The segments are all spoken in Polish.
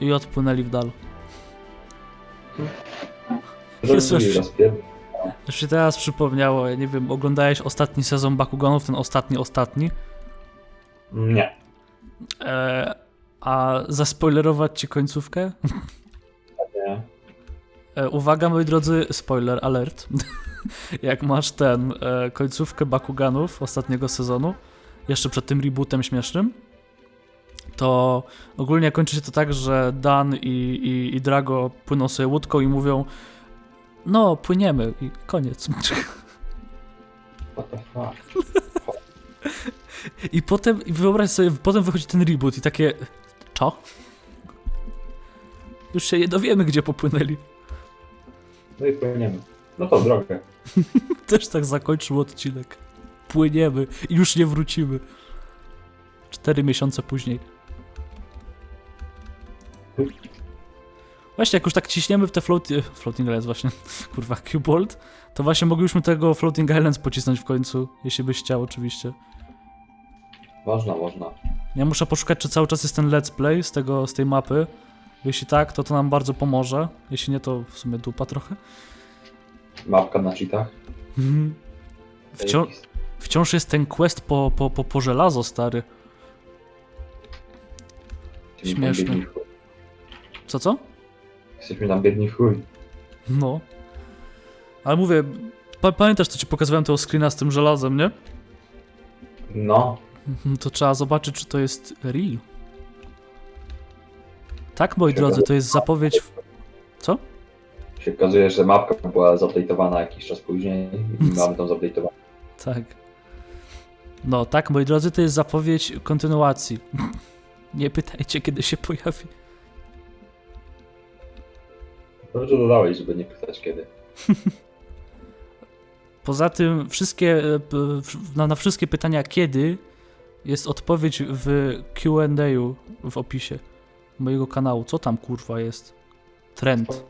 i odpłynęli w dal. Słyszę. rozpier... Już się teraz przypomniało, ja nie wiem, oglądałeś ostatni sezon Bakuganów, ten ostatni, ostatni. Nie. E, a zaspoilerować ci końcówkę? Nie. E, uwaga, moi drodzy, spoiler alert. Jak masz ten, e, końcówkę Bakuganów ostatniego sezonu, jeszcze przed tym rebootem śmiesznym, to ogólnie kończy się to tak, że Dan i, i, i Drago płyną sobie łódką i mówią no, płyniemy i koniec. What the fuck? I potem, i wyobraź sobie, potem wychodzi ten reboot i takie, co? Już się nie dowiemy, gdzie popłynęli. No i płyniemy. No to drogę. Też tak zakończył odcinek. Płyniemy i już nie wrócimy. Cztery miesiące później. Właśnie, jak już tak ciśniemy w te float... e, Floating Islands właśnie, kurwa, Cubold, to właśnie moglibyśmy tego Floating Islands pocisnąć w końcu, jeśli byś chciał oczywiście. Można, można. Ja muszę poszukać, czy cały czas jest ten let's play z, tego, z tej mapy. Jeśli tak, to to nam bardzo pomoże. Jeśli nie, to w sumie dupa trochę. Mapka na cheatach. Wcią wciąż jest ten quest po, po, po, po żelazo, stary. Jesteśmy Co, co? Jesteśmy tam biedni chuj. No. Ale mówię, pa pamiętasz, co ci pokazywałem tego screena z tym żelazem, nie? No. Mhm, To trzeba zobaczyć, czy to jest real. Tak, moi drodzy, to jest zapowiedź... w- Co? Się okazuje, że mapka była zupdate'owana jakiś czas później i mamy tą zupdate'owaną. Tak. No, tak, moi drodzy, to jest zapowiedź kontynuacji. Nie pytajcie, kiedy się pojawi. Dobrze dodałeś, żeby nie pytać kiedy. Poza tym, wszystkie, e, na, na wszystkie pytania kiedy jest odpowiedź w Q&A w opisie mojego kanału. Co tam kurwa jest? Trend.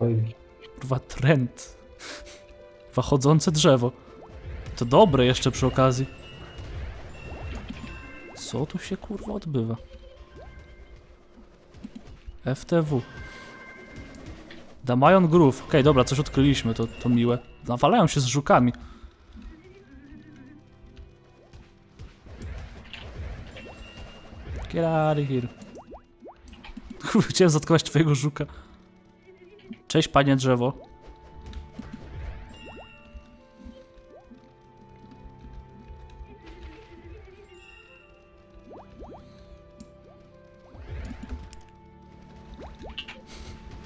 Kurwa, trend. Kurwa, chodzące drzewo. To dobre jeszcze przy okazji. Co tu się kurwa odbywa? FTW. Damajon Groove. Okej, dobra, coś odkryliśmy, to, to miłe. Nawalają się z żukami. Get out of here. Chciałem zatkować twojego żuka. Cześć, panie drzewo.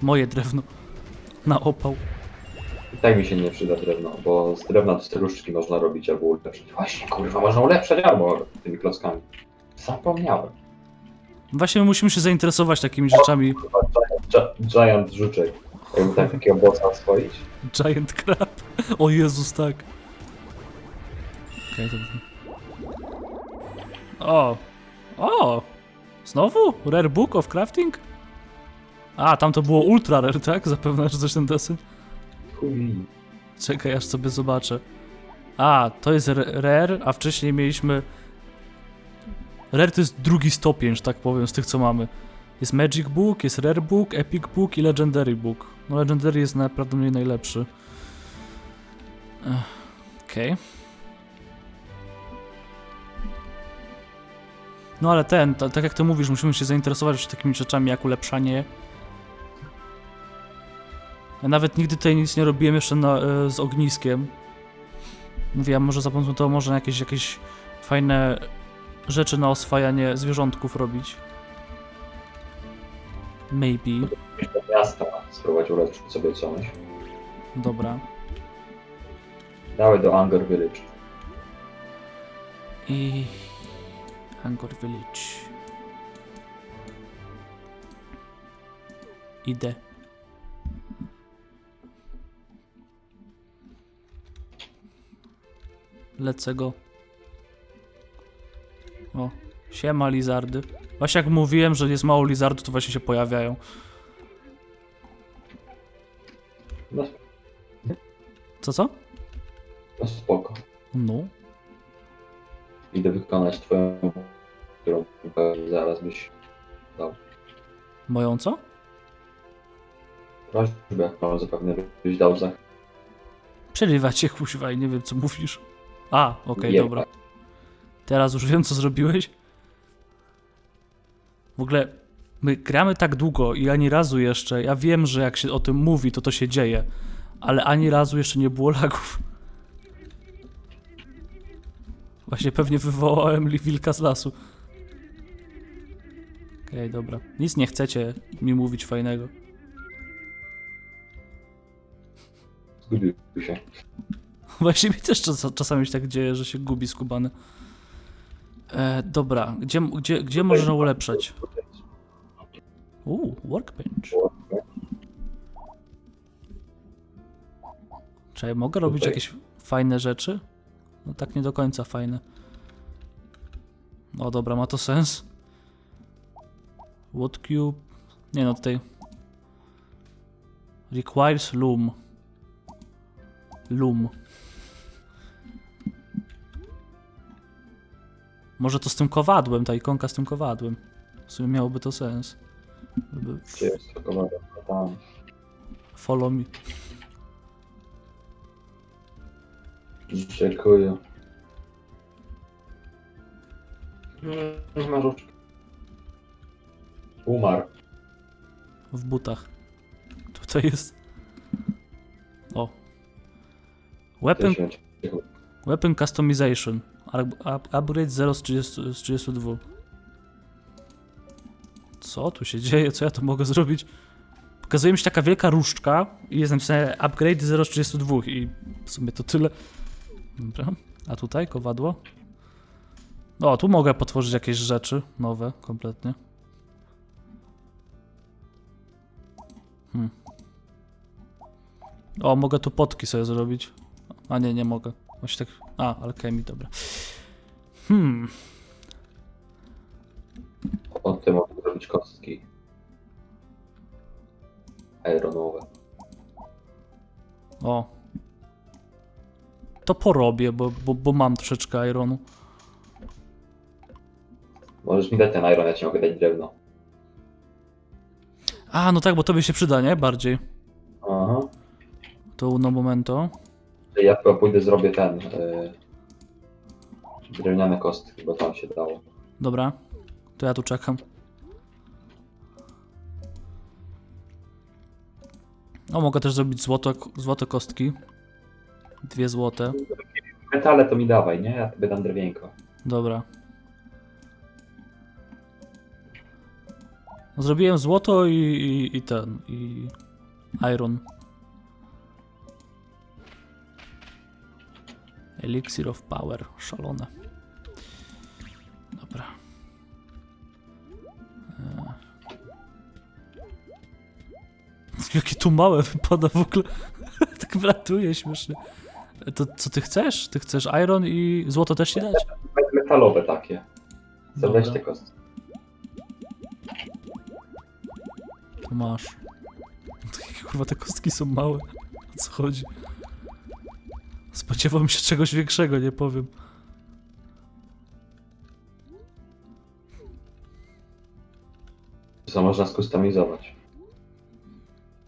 Moje drewno. Na opał. I tak mi się nie przyda drewno, bo z drewna to staruszki można robić albo ulepszyć. Właśnie, kurwa, można ulepszać armor tymi klockami. Zapomniałem. Właśnie my musimy się zainteresować takimi rzeczami. Kurwa, Giant, gi- giant żuczek. Jakby tak takiego bossa swoić. Giant crab. O Jezus, tak. Okej, to... O! O! Znowu? Rare Book of Crafting? A, tam to było ultra rare, tak? Zapewne, że coś ten. Chuj. Czekaj, aż sobie zobaczę. A, to jest rare, a wcześniej mieliśmy... Rare to jest drugi stopień, że tak powiem, z tych co mamy. Jest Magic Book, jest Rare Book, Epic Book i Legendary Book. No Legendary jest naprawdę najlepszy. Ech, Okej. No ale ten, ta, tak jak ty mówisz, musimy się zainteresować takimi rzeczami jak ulepszanie. Ja nawet nigdy tutaj nic nie robiłem jeszcze na, e, z ogniskiem. Mówię, a może za pomocą tego można jakieś, jakieś fajne rzeczy na oswajanie zwierzątków robić. Maybe. Do miasta, spróbować ulepszyć sobie coś. Dobra. Dawaj do Anger Village. I... Angkor Village. Idę. Lecę go. O, siema lizardy. Właśnie jak mówiłem, że jest mało lizardów, to właśnie się pojawiają. No, Co, co? no spoko. No. Idę wykonać twoją, którą pewnie zaraz byś dał. Moją co? Prośbę, mam zapewne być dałzach. Przerywa cię kuźwa i nie wiem co mówisz. A, okej, Nie, dobra. Teraz już wiem co zrobiłeś. W ogóle my gramy tak długo i ani razu jeszcze, ja wiem, że jak się o tym mówi, to to się dzieje, ale ani razu jeszcze nie było lagów. Właśnie pewnie wywołałem li wilka z lasu. Okej, dobra. Nic nie chcecie mi mówić fajnego. Zgubił się. Właśnie mi też czas, czasami się tak dzieje, że się gubi skubany. E, dobra, gdzie, gdzie, gdzie można ulepszać? Uuu, workbench. Czy ja mogę robić jakieś fajne rzeczy? No tak nie do końca fajne. No dobra, ma to sens. What cube? Nie no, tutaj... Requires loom. Loom. Może to z tym kowadłem, ta ikonka z tym kowadłem. W sumie miałoby to sens. Żeby Gdzie jest to komanda? Tam. follow me. Dziękuję. Nie ma różdżki. Umarł. W butach. Tutaj jest. O. Weapon, Tysiąc. weapon customization. Up- up- Upgrade 0 z, 30, z 32. Co tu się dzieje? Co ja tu mogę zrobić? Pokazuje mi się taka wielka różdżka i jest napisane upgrade 0 z 32 i w sumie to tyle. Dobra. A tutaj kowadło? O, tu mogę potworzyć jakieś rzeczy nowe, kompletnie. Hmm. O, mogę tu potki sobie zrobić. A nie, nie mogę. Właśnie tak. A, alchemii, dobra. Hmm. Od tym mogę zrobić kostki. Aeronowe. O. To porobię, bo, bo, bo mam troszeczkę ironu. Możesz mi dać ten iron, ja ci mogę dać drewno. A, no tak, bo tobie się przyda, nie? Bardziej. Aha. To uno momento. Ja chyba pójdę zrobię ten. Yy, drewniane kostki, bo tam się dało. Dobra. To ja tu czekam. O, mogę też zrobić złoto, złote kostki. Dwie złote. Metale to mi dawaj, nie? Ja tobie dam drewienko. Dobra. No, Zrobiłem złoto i, i, i ten, i iron. Elixir of Power, szalone. Jakie tu małe wypada w ogóle. tak wlatuje śmiesznie. To co ty chcesz? Ty chcesz iron i złoto też ci dać? Metalowe takie. Dobra. weź te kostki. Tu masz. Kurwa, te kostki są małe. O co chodzi? Spodziewałem się czegoś większego, nie powiem. Co można skustomizować.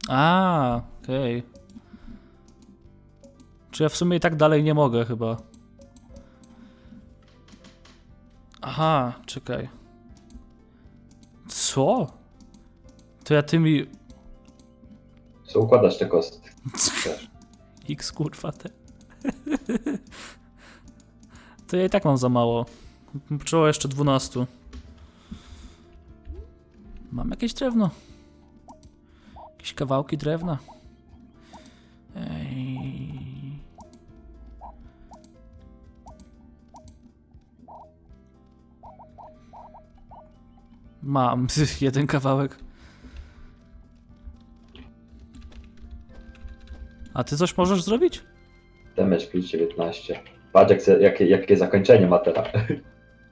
A, okej. Czy ja w sumie i tak dalej nie mogę chyba? Aha, czekaj. Co? To ja tymi Co układasz te kostki? X kurwa te. To ja i tak mam za mało. Trzeba jeszcze 12. Mam jakieś drewno. Jakieś kawałki drewna. Ej. Mam jeden kawałek. A ty coś możesz zrobić? Damage plus 19. Patrz jak se, jakie, jakie zakończenie ma teraz.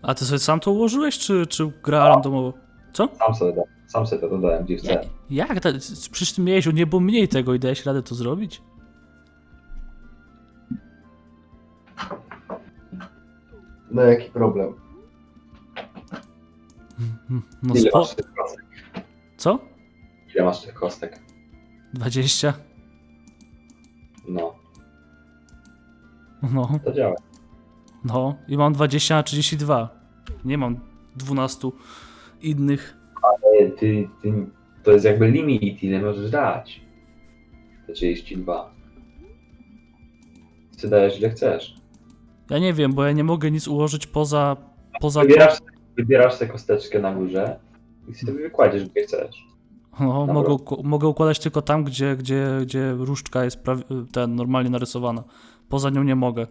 A ty sobie sam to ułożyłeś, czy, czy gra randomowo? Co? Sam sobie, da, sam sobie to dodałem gdzie Ja, chcę. jak? To, przecież ty miałeś nie było mniej tego i dałeś radę to zrobić? No jaki problem? No Ile spo... masz tych kostek? Co? Ile masz tych kostek? 20? No, No, to działa. no. I mam 20 na 32. Nie mam 12 innych. Ale ty, ty, to jest jakby limit, ile możesz dać. To 32. Ty dajesz ile chcesz. Ja nie wiem, bo ja nie mogę nic ułożyć poza. poza Wybierasz, wybierasz sobie kosteczkę na górze i sobie wykładziesz, gdzie chcesz. No, Dobra. mogę, mogę układać tylko tam, gdzie, gdzie, gdzie różdżka jest ten, normalnie narysowana. Poza nią nie mogę.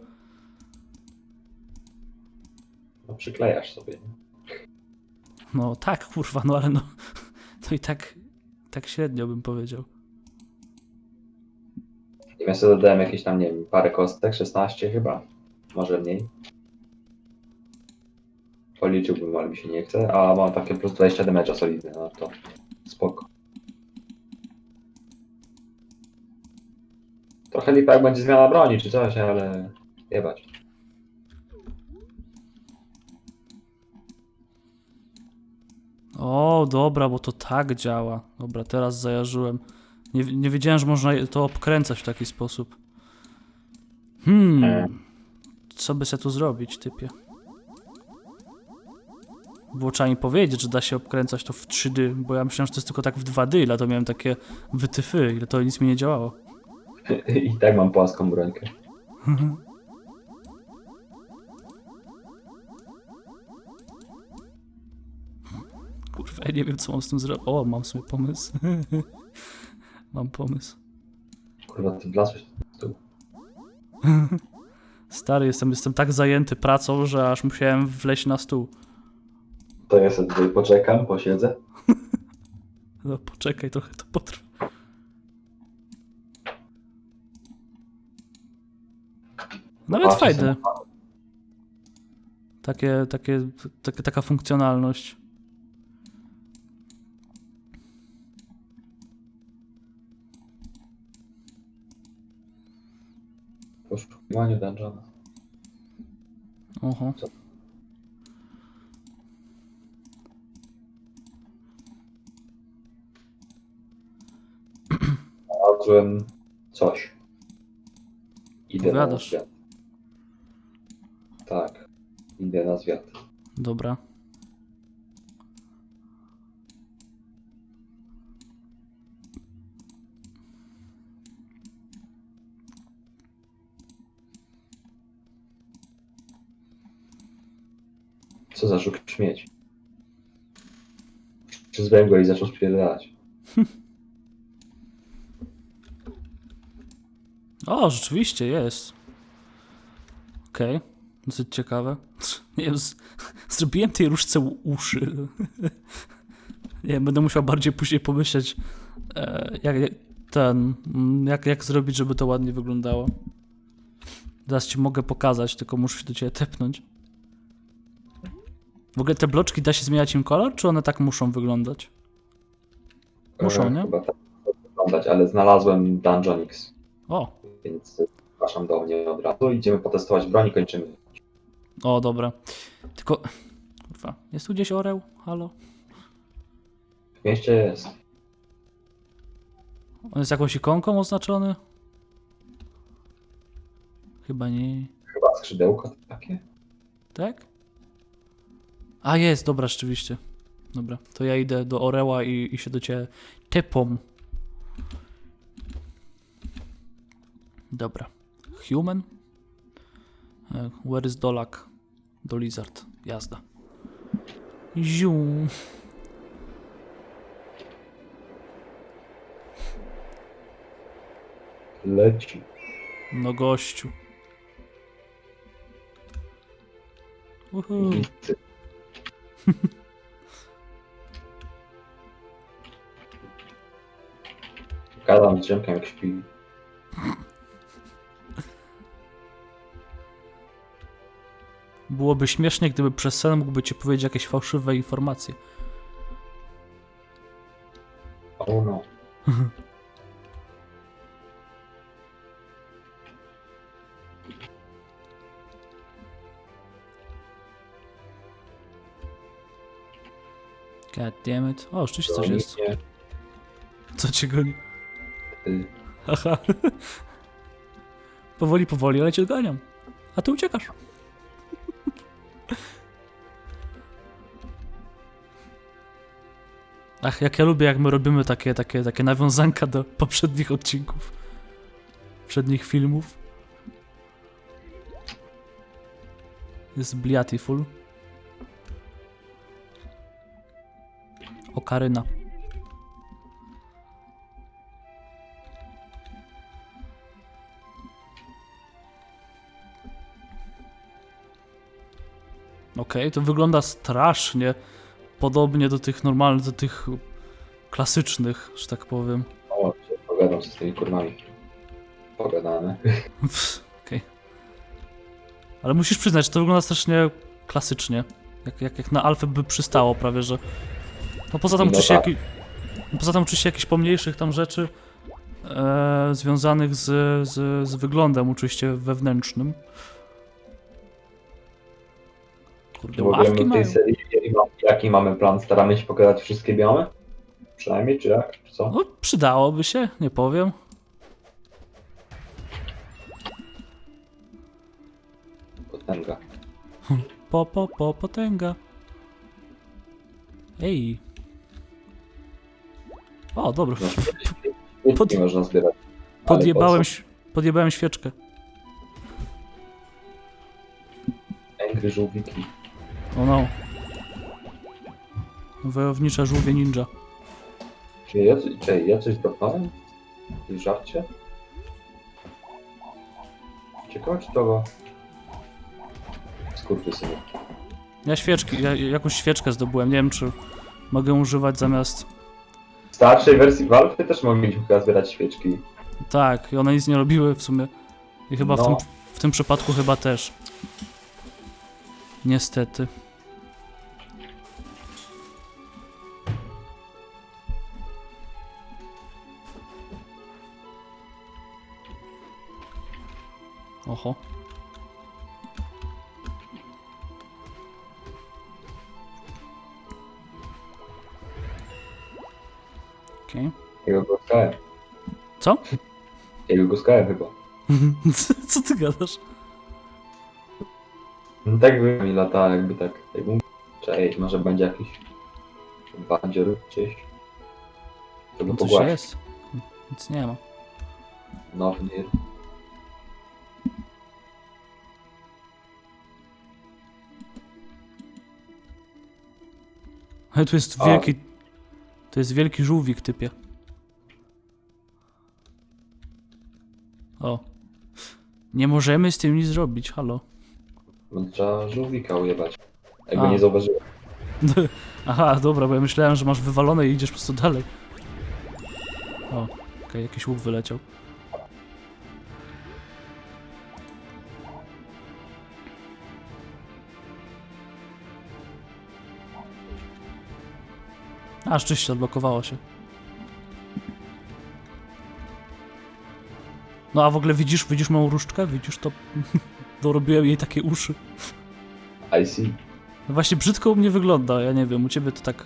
No przyklejasz sobie. nie? No tak, kurwa, no ale no. To i tak. Tak średnio bym powiedział. Ja sobie dodałem jakieś tam, nie wiem, parę kostek, 16 chyba. Może mniej. Policzyłbym, ale mi się nie chce. A mam takie plus 20 damage'a solidne, no to spoko. Trochę lipa jak będzie zmiana broni czy coś, ale jebać. O, dobra, bo to tak działa. Dobra, teraz zajarzyłem. Nie, nie wiedziałem, że można to obkręcać w taki sposób. Hmm. E. Co by się tu zrobić, typie? Było trzeba mi powiedzieć, że da się obkręcać to w 3D, bo ja myślałem, że to jest tylko tak w 2D, dlatego miałem takie wytyfy, ile to nic mi nie działało. I tak mam płaską brońkę. Kurwa, ja nie wiem, co mam z tym zrobić. O, mam sobie pomysł. mam pomysł. Kurwa, ty wlazłeś stół. Stary, jestem, jestem tak zajęty pracą, że aż musiałem wleźć na stół. To ja sobie tutaj poczekam, posiedzę. No poczekaj, trochę to potrwa. Nawet Patrzę fajne. sobie. Takie, takie, takie, taka funkcjonalność. Poszukiwaniu dungeona. Oho. Znalazłem coś. Idę na Powiadasz. zwiat. Tak. Idę na zwiat. Dobra. Co za żuk śmieć. Przyzwałem go i zaczął spierdalać. O, rzeczywiście jest. Okej. Dosyć ciekawe. Nie wiem, z... zrobiłem tej różce uszy. Nie będę musiał bardziej później pomyśleć, e, jak, jak ten, mm, jak, jak zrobić, żeby to ładnie wyglądało. Zaraz ci mogę pokazać, tylko muszę się do ciebie tepnąć. W ogóle te bloczki da się zmieniać im kolor, czy one tak muszą wyglądać? Muszą, E, nie? Chyba tak wyglądać, ale znalazłem Dungeon X, O, więc zapraszam do mnie od razu. Idziemy potestować broń i kończymy. o, dobra. Tylko, kurwa, jest tu gdzieś oreł? Halo? W mieście jest. On jest jakąś ikonką oznaczony? Chyba nie. Chyba skrzydełko takie. Tak? A jest, dobra, rzeczywiście. Dobra, to ja idę do Oreła i, i się do ciebie tepom. Dobra. Human? E, Where is Dolak? Do Lizard. Jazda. Ziu. Leci. No gościu. Uhu. Gadam z drzemkiem jak śpi. Byłoby śmiesznie, gdyby przez sen mógłby ci powiedzieć jakieś fałszywe informacje. O no. God damn it. O, rzeczywiście coś jest. Co cię goni? Ty. Aha. powoli, powoli, ale cię doganiam. A ty uciekasz. Ach, jak ja lubię, jak my robimy takie, takie, takie nawiązanka do poprzednich odcinków. Poprzednich filmów. Jest Bliatiful. Okaryna. Okej, to wygląda strasznie podobnie do tych normalnych, do tych klasycznych, że tak powiem. O, się pogadam się z tymi kurwami. Pogadane. Okej. Ale musisz przyznać, że to wygląda strasznie klasycznie. Jak, jak, jak na alfę by przystało prawie, że... No poza tam No oczywiście, tak. jaki... poza tam oczywiście jakichś pomniejszych tam rzeczy e, związanych z, z, z wyglądem oczywiście wewnętrznym. Kurde, ławki w mają. tej serii, jaki ma- jaki mamy plan? Staramy się pokazać wszystkie biomy? Przynajmniej, czy jak? Czy co? No, przydałoby się, nie powiem. Potęga. Po, po, po, potęga. Ej. O, dobra. Nie Pod- można zbierać. Ale Podjebałem, po co? ś- podjebałem świeczkę. Angry żółwiki. O no. Wojownicza żółwie ninja. Czy ja, czy ja coś dropnąłem? W żarcie? Ciekawe czy to... Skurwysyny. Ja świeczki, ja jakąś świeczkę zdobyłem. Nie wiem, czy mogę używać zamiast... W starszej wersji Valve też mogliśmy chyba zbierać świeczki. Tak, i one nic nie robiły w sumie. I chyba w, No. tym, w tym przypadku chyba też. Niestety. Oho. Okej. Ja go głaskałem. Co? Ja go głaskałem chyba. Co ty gadasz? No tak by mi lata jakby tak... Jakby... Cześć, może będzie jakiś... Bandzior gdzieś. Żeby No coś jest. Nic nie ma. Nownir. Ale tu jest A. wielki... To jest wielki żółwik typie. O. Nie możemy z tym nic zrobić, halo. No trzeba żółwika ujebać. Jakby A. nie zauważyłem. Aha, dobra, bo ja myślałem, że masz wywalone i idziesz po prostu dalej. O, okej, jakiś łuk wyleciał. A, szczęście odblokowało się. No a w ogóle widzisz, widzisz moją różdżkę? Widzisz to? Dorobiłem jej takie uszy. I see. No właśnie brzydko u mnie wygląda, ja nie wiem, u ciebie to tak...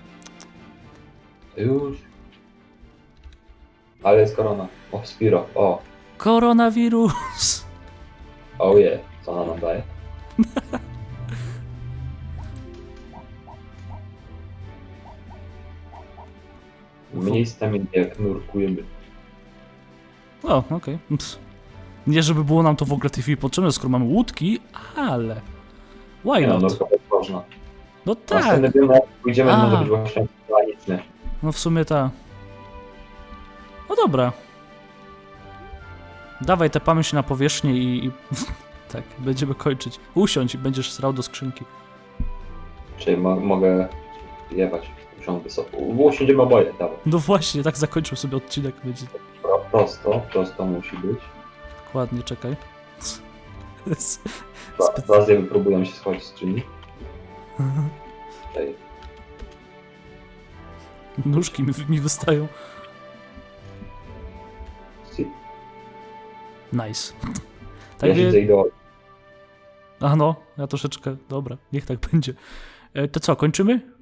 Już. Ale jest korona. O, Spiro. O. Koronawirus! Oh yeah. Co ona nam daje? Mniej stamina jak nurkujemy. O, okej. Ps. Nie, żeby było nam to w ogóle tej chwili potrzebne, skoro mamy łódki, ale... Why Nie no, not? nurkować można. No tak, Następny film, jak pójdziemy, A. może być właśnie no w sumie ta. No dobra. Dawaj, tepamy się na powierzchnię i... i... tak, będziemy kończyć. Usiądź i będziesz srał do skrzynki. Czyli mo mogę jebać. Usiądę wysoko. Oboje, dawaj. No właśnie, tak zakończył sobie odcinek, będzie Pro, prosto, prosto musi być. dokładnie, czekaj. Dwa- Dwa zjemy próbują się schować z. Czyli Nóżki mi, mi wystają. si- Nice. ja wie... siedzę idealnie. A no, ja troszeczkę. Dobra, niech tak będzie. E, to co, kończymy?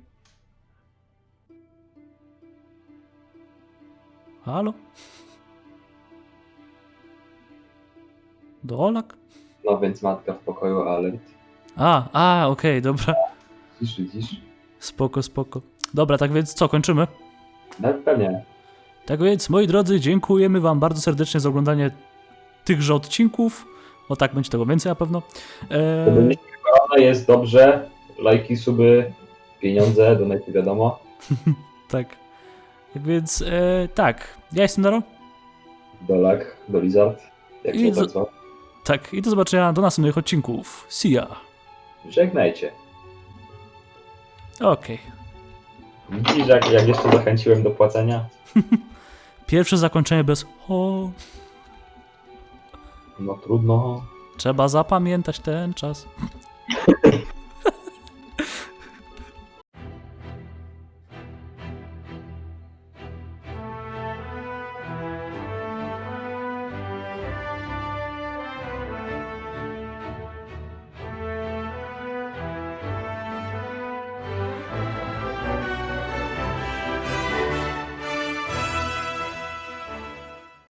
Halo? Do Olak? No więc matka w pokoju, ale A, a, okej, dobra. widzisz, widzisz. Spoko, spoko. Dobra, tak więc co, kończymy? No pewnie. Tak więc, moi drodzy, dziękujemy wam bardzo serdecznie za oglądanie tychże odcinków. O tak, będzie tego więcej na pewno. To Eee, jest dobrze. Lajki, suby, pieniądze, donate wiadomo. tak. Tak więc, e, tak. Ja jestem Naro. Dolak, Dolizard. Jak I się tak. Tak, i do zobaczenia do następnych odcinków. See ya. Żegnajcie. Okej. Widzisz, jak, jak jeszcze zachęciłem do płacenia? Pierwsze zakończenie bez ho. No trudno. Trzeba zapamiętać ten czas.